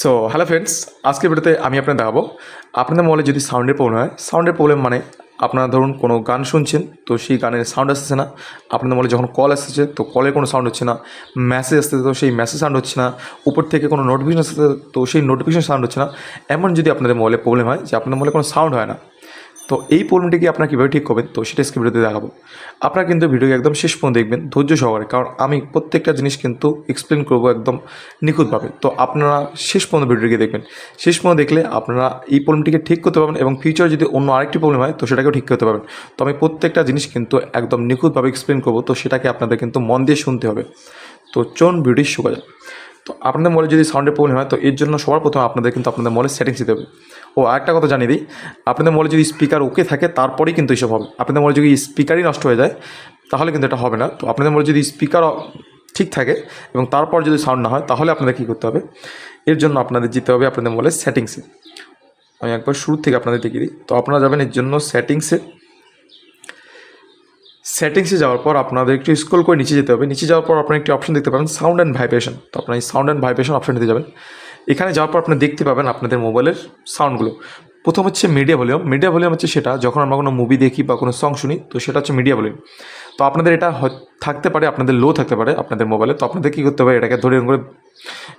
So hello friends আজকের ভিডিওতে আমি আপনার দেখাবো। আপনাদের মোবাইলে যদি সাউন্ডের প্রবলেম হয়, সাউন্ডের প্রবলেম মানে আপনারা ধরুন কোনো গান শুনছেন, তো সেই গানের সাউন্ড আসতেছে না। আপনাদের মোবাইলে যখন কল আসতেছে, তো কলের কোনো সাউন্ড হচ্ছে না। মেসেজ আসতে তো সেই মেসেজ সাউন্ড হচ্ছে না। উপর থেকে কোনো নোটিফিকেশন আসতে তো সেই নোটিফিকেশন সাউন্ড হচ্ছে না। এমন যদি আপনাদের মোবাইলে প্রবলেম হয়, যে আপনাদের মোবাইলে কোনো সাউন্ড হয় না তো এই প্রবলেমটিকে আপনারা কীভাবে ঠিক করবেন? তো সেটা আজকে ভিডিওতে দেখাবো। আপনারা কিন্তু ভিডিওকে একদম শেষ পর্যন্ত দেখবেন, ধৈর্য সহকারে, কারণ আমি প্রত্যেকটা জিনিস কিন্তু এক্সপ্লেন করব একদম নিখুঁতভাবে। তো আপনারা শেষ পর্যন্ত ভিডিওটিকে দেখবেন। শেষ পর্যন্ত দেখলে আপনারা এই প্রবলেমটিকে ঠিক করতে পারবেন এবং ফিউচার যদি অন্য আরেকটি প্রবলেম হয়, তো সেটাকেও ঠিক করতে পারবেন। তো আমি প্রত্যেকটা জিনিস কিন্তু একদম নিখুঁতভাবে এক্সপ্লেন করব। তো সেটাকে আপনাদের কিন্তু মন দিয়ে শুনতে হবে। তো চোন ভিডিও শুকা যায় তো আপনাদের মোবাইলে যদি সাউন্ডের প্রবলেম হয়, তো এর জন্য সবার প্রথমে আপনাদের কিন্তু আপনাদের মোবাইলের সেটিংস দিতে হবে। ও আরেকটা কথা জানিয়ে দিই, আপনাদের মোবাইলে যদি স্পিকার ওকে থাকে, তারপরেই কিন্তু এসব হবে। আপনাদের মোবাইলে যদি স্পিকারই নষ্ট হয়ে যায়, তাহলে কিন্তু এটা হবে না। তো আপনাদের মোবাইলে যদি স্পিকার ঠিক থাকে এবং তারপর যদি সাউন্ড না হয়, তাহলে আপনাদের কী করতে হবে? এর জন্য আপনাদের যেতে হবে আপনাদের মোবাইলের সেটিংসে আমি একবার শুরু থেকে আপনাদের দেখিয়ে দিই। তো আপনারা যাবেন এর জন্য সেটিংসে সেটিংসে যাওয়ার পর আপনাদের একটু স্ক্রল করে নিচে যেতে হবে। নিচে যাওয়ার পর আপনার একটি অপশন দেখতে পাবেন সাউন্ড অ্যান্ড ভাইব্রেশন তো আপনার এই সাউন্ড অ্যান্ড ভাইব্রেশন অপশনটিতে যাবেন। এখানে যাওয়ার পর আপনি দেখতে পাবেন আপনাদের মোবাইলের সাউন্ডগুলো প্রথম হচ্ছে মিডিয়া ভলিউম মিডিয়া ভলিউম হচ্ছে সেটা, যখন আমরা কোনো মুভি দেখি বা কোনো সং শুনি, তো সেটা হচ্ছে মিডিয়া ভলিউম তো আপনাদের এটা থাকতে পারে, আপনাদের লো থাকতে পারে আপনাদের মোবাইলে। তো আপনাদের কী করতে হবে, এটাকে ধরে করে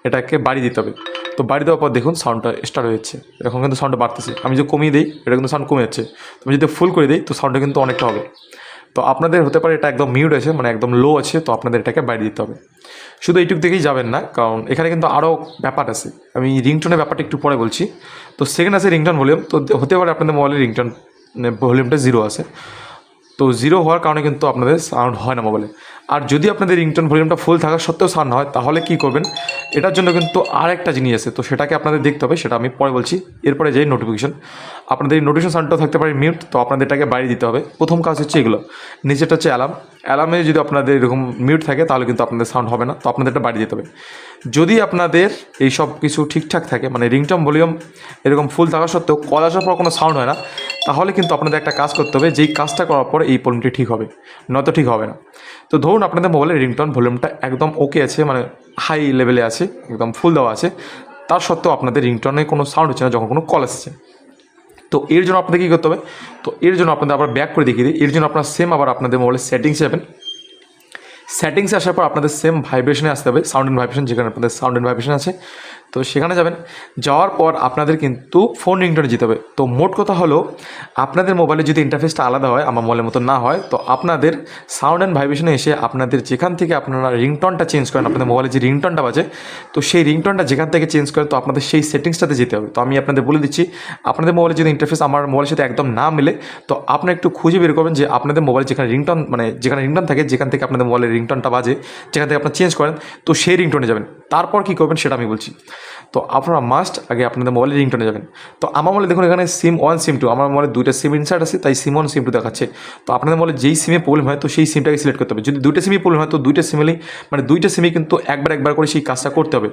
এটাকে বাড়ি দিতে হবে। তো বাড়ি দেওয়ার পর দেখুন সাউন্ডটা স্টার্ট হয়ে যাচ্ছে এখন কিন্তু সাউন্ডটা বাড়তেছে। আমি যদি কমিয়ে দিই, এটা কিন্তু সাউন্ড কমে যাচ্ছে। আমি যদি ফুল করে দিই, তো সাউন্ডটা কিন্তু অনেকটা হবে। তো আপনাদের হতে পারে এটা একদম মিউট আছে মানে একদম লো আছে, তো আপনাদের এটাকে বাইরে দিতে হবে। শুধু এইটুক দেখেই যাবেন না, কারণ এখানে কিন্তু আরও ব্যাপার আছে। আমি রিংটোনের ব্যাপারটা একটু পরে বলছি। তো সেকেন্ড আছে রিংটোন ভলিউম তো হতে পারে আপনাদের মোবাইলের রিংটোন ভলিউমটা জিরো আছে। তো জিরো হওয়ার কারণে কিন্তু আপনাদের সাউন্ড হয় না মোবাইলে আর যদি আপনাদের রিংটোন ভলিউমটা ফুল থাকা সত্ত্বেও সাউন্ড হয়, তাহলে কী করবেন? এটার জন্য কিন্তু আর একটা জিনিস আছে, তো সেটাকে আপনাদের দেখতে হবে, সেটা আমি পরে বলছি। এরপরে যাই নোটিফিকেশন আপনাদের এই নোটিফিকেশন সাউন্ডটাও থাকতে পারে মিউট তো আপনাদের এটাকে বাইরে দিতে হবে। প্রথম কাজ হচ্ছে এগুলো। নিচেটা হচ্ছে অ্যালার্ম অ্যালার্মে যদি আপনাদের এরকম মিউট থাকে, তাহলে কিন্তু আপনাদের সাউন্ড হবে না। তো আপনাদের এটা বাড়িয়ে দিতে হবে। যদি আপনাদের এই সব কিছু ঠিকঠাক থাকে মানে রিংটম ভলিউম এরকম ফুল থাকা সত্ত্বেও কল আসার পর কোনো সাউন্ড হয় না, তাহলে কিন্তু আপনাদের একটা কাজ করতে হবে, যেই কাজটা করার পর এই প্রবলেমটি ঠিক হবে। নয়তো ঠিক হবে না। তো ধরুন আপনাদের মোবাইলের রিংটন ভলিউমটা একদম ওকে আছে মানে হাই লেভেলে আছে, একদম ফুল দেওয়া আছে। তার সত্ত্বেও আপনাদের রিংটনে কোনো সাউন্ড হচ্ছে না, যখন কোনো কল আসছে। তো এর জন্য আপনাদের কী করতে হবে? তো এর জন্য আপনাদের আবার ব্যাক করে দেখিয়ে দিই। এর জন্য আপনার সেম আবার আপনাদের মোবাইলের সেটিংস যাবেন। সেটিংসে আসার পর আপনাদের সেম ভাইব্রেশনে আসতে হবে। সাউন্ড অ্যান্ড ভাইব্রেশন যেখানে আপনাদের সাউন্ড অ্যান্ড ভাইব্রেশন আছে। তো সেখানে যাবেন। যাওয়ার পর আপনাদের কিন্তু ফোন রিংটনে যেতে হবে। তো মোট কথা হলো, আপনাদের মোবাইলে যদি ইন্টারফেসটা আলাদা হয়, আমার মোবাইলের মতো না হয়, তো আপনাদের সাউন্ড অ্যান্ড ভাইব্রেশনে এসে আপনাদের যেখান থেকে আপনারা রিংটনটা চেঞ্জ করেন, আপনাদের মোবাইলে যে রিংটনটা বাজে, তো সেই রিংটনটা যেখান থেকে চেঞ্জ করেন তো আপনাদের সেই সেটিংসটাতে যেতে হবে। তো আমি আপনাদের বলে দিচ্ছি, আপনাদের মোবাইলে যদি ইন্টারফেস আমার মোবাইলের সাথে একদম না মিলে, তো আপনারা একটু খুঁজে বের করবেন যে আপনাদের মোবাইলে যেখানে রিংটন মানে যেখানে রিংটন থাকে, যেখান থেকে আপনাদের মোবাইলের রিংটনটা বাজে, যেখান থেকে আপনারা চেঞ্জ করেন, তো সেই রিংটনে যাবেন। তারপর কী করবেন সেটা আমি বলছি। তো আপনারা মাস্ট আগে আপনাদের মোবাইলে রিংটনে যাবেন। তো আমার মোবাইলে দেখুন এখানে সিম ওয়ান সিম টু আমার মোবাইলে দুইটা সিম ইনসার্ট আছে, তাই সিম ওয়ান সিম টু দেখাচ্ছে। তো আপনাদের মোবাইলে যেই সিমে প্রবলেম হয়, তো সেই সিমটাকে সিলেক্ট করতে হবে। যদি দুইটা সিমই প্রবলেম হয়, তো দুইটা সিমেলেই মানে দুইটা সিমে কিন্তু একবার একবার করে সেই কাজটা করতে হবে।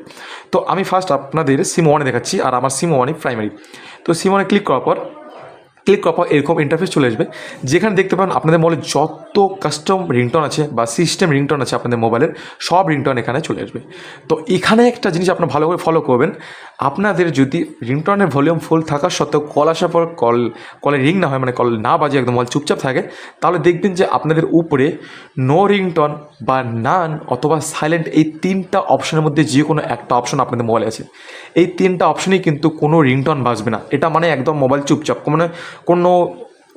তো আমি ফার্স্ট আপনাদের সিম ওয়ানে দেখাচ্ছি, আর আমার সিম ওয়ানই প্রাইমারি তো সিম ওয়ানে ক্লিক করার পর ক্লিক করার পর এরকম ইন্টারফেস চলে আসবে। যেখানে দেখতে পাবেন আপনাদের মোবাইলে যত কাস্টম রিংটন আছে বা সিস্টেম রিংটন আছে আপনাদের মোবাইলের সব রিংটন এখানে চলে আসবে। তো এখানে একটা জিনিস আপনার ভালো করে ফলো করবেন। আপনাদের যদি রিংটনের ভলিউম ফুল থাকা সত্ত্বেও কল আসার পর কল কলে রিং না হয় মানে কল না বাজে একদম মোবাইল চুপচাপ থাকে, তাহলে দেখবেন যে আপনাদের উপরে নো রিংটন বা নান অথবা সাইলেন্ট এই তিনটা অপশনের মধ্যে যে কোনো একটা অপশন আপনাদের মোবাইলে আছে। এই তিনটা অপশনেই কিন্তু কোনো রিংটন বাজবে না। এটা মানে একদম মোবাইল চুপচাপ। মানে কোনো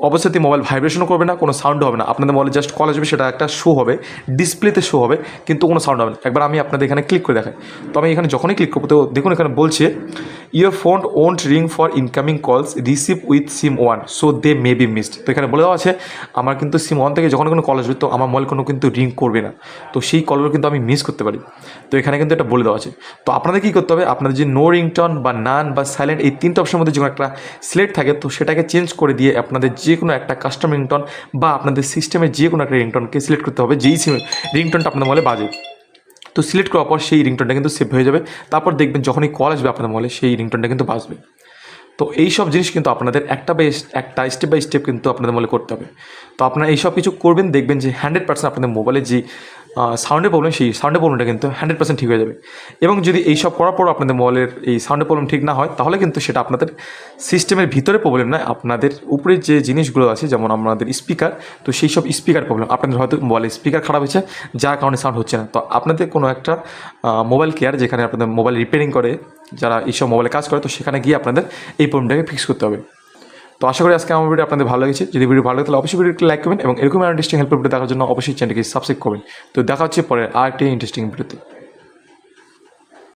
অবস্থাতে মোবাইল ভাইব্রেশনও করবে না, কোনো সাউন্ড হবে না। আপনাদের মোবাইলে জাস্ট কল আসবে, সেটা একটা শো হবে ডিসপ্লেতে শো হবে, কিন্তু কোনো সাউন্ড হবে না। একবার আমি আপনাদের এখানে ক্লিক করে দেখাই। তো আমি এখানে যখনই ক্লিক করব, তো দেখুন এখানে বলছে your phone won't ring for incoming calls receive with SIM one so they may be missed তো এখানে বলে দেওয়া আছে, আমার কিন্তু সিম ওয়ান থেকে যখন কোনো কল আসবে, তো আমার মোবাইল কোনো কিন্তু রিং করবে না। তো সেই কলগুলো কিন্তু আমি মিস করতে পারি। তো এখানে কিন্তু এটা বলে দেওয়া আছে। তো আপনাদের কী করতে হবে? আপনাদের যে নো রিংটন বা নান বা সাইলেন্ট এই তিনটা অপশনের মধ্যে যে কোনো একটা সিলেক্ট থাকে, তো সেটাকে চেঞ্জ করে দিয়ে আপনাদের যে কোনো একটা কাস্টম রিংটন বা আপনাদের সিস্টেমে যে কোনো একটা রিংটনকে সিলেক্ট করতে হবে, যেই সিম রিংটনটা আপনাদের মলে বাজে। তো সিলেক্ট করার পর সেই রিংটনটা কিন্তু সেভ হয়ে যাবে। তারপর দেখবেন যখনই কল আসবে আপনাদের মলে সেই রিংটনটা কিন্তু বাজবে। তো এই সব জিনিস কিন্তু আপনাদের একটা বাই একটা স্টেপ বাই স্টেপ কিন্তু আপনাদের মলে করতে হবে। তো আপনারা এই সব কিছু করবেন, দেখবেন যে হান্ড্রেড পার্সেন্ট আপনাদের মোবাইলে যে সাউন্ডের প্রবলেম সেই সাউন্ডের প্রবলেমটা কিন্তু হান্ড্রেড পার্সেন্ট ঠিক হয়ে যাবে। এবং যদি এই সব করার পর আপনাদের মোবাইলের এই সাউন্ডের প্রবলেম ঠিক না হয়, তাহলে কিন্তু সেটা আপনাদের সিস্টেমের ভিতরে প্রবলেম নয়, আপনাদের উপরে যে জিনিসগুলো আছে, যেমন আপনাদের স্পিকার তো সেই সব স্পিকার প্রবলেম আপনাদের হয়তো মোবাইলের স্পিকার খারাপ হয়েছে, যার কারণে সাউন্ড হচ্ছে না। তো আপনাদের কোনো একটা মোবাইল কেয়ার যেখানে আপনাদের মোবাইল রিপেয়ারিং করে, যারা এইসব মোবাইলে কাজ করে, তো সেখানে গিয়ে আপনাদের এই প্রবলেমটাকে ফিক্স করতে হবে। তো আশা করি আজকে আমার ভিডিও আপনাদের ভালো লেগেছে। যদি ভিডিও ভালো লাগে, তাহলে অবশ্যই ভিডিওটি লাইক করবেন এবং এরকম ইন্টারেস্টিং হেল্প ভিডিও দেখার জন্য অবশ্যই চ্যানেলকে সাবস্ক্রাইব করবেন। তো দেখা হচ্ছে পরে আর একটি ইন্টারেস্টিং ভিডিওতে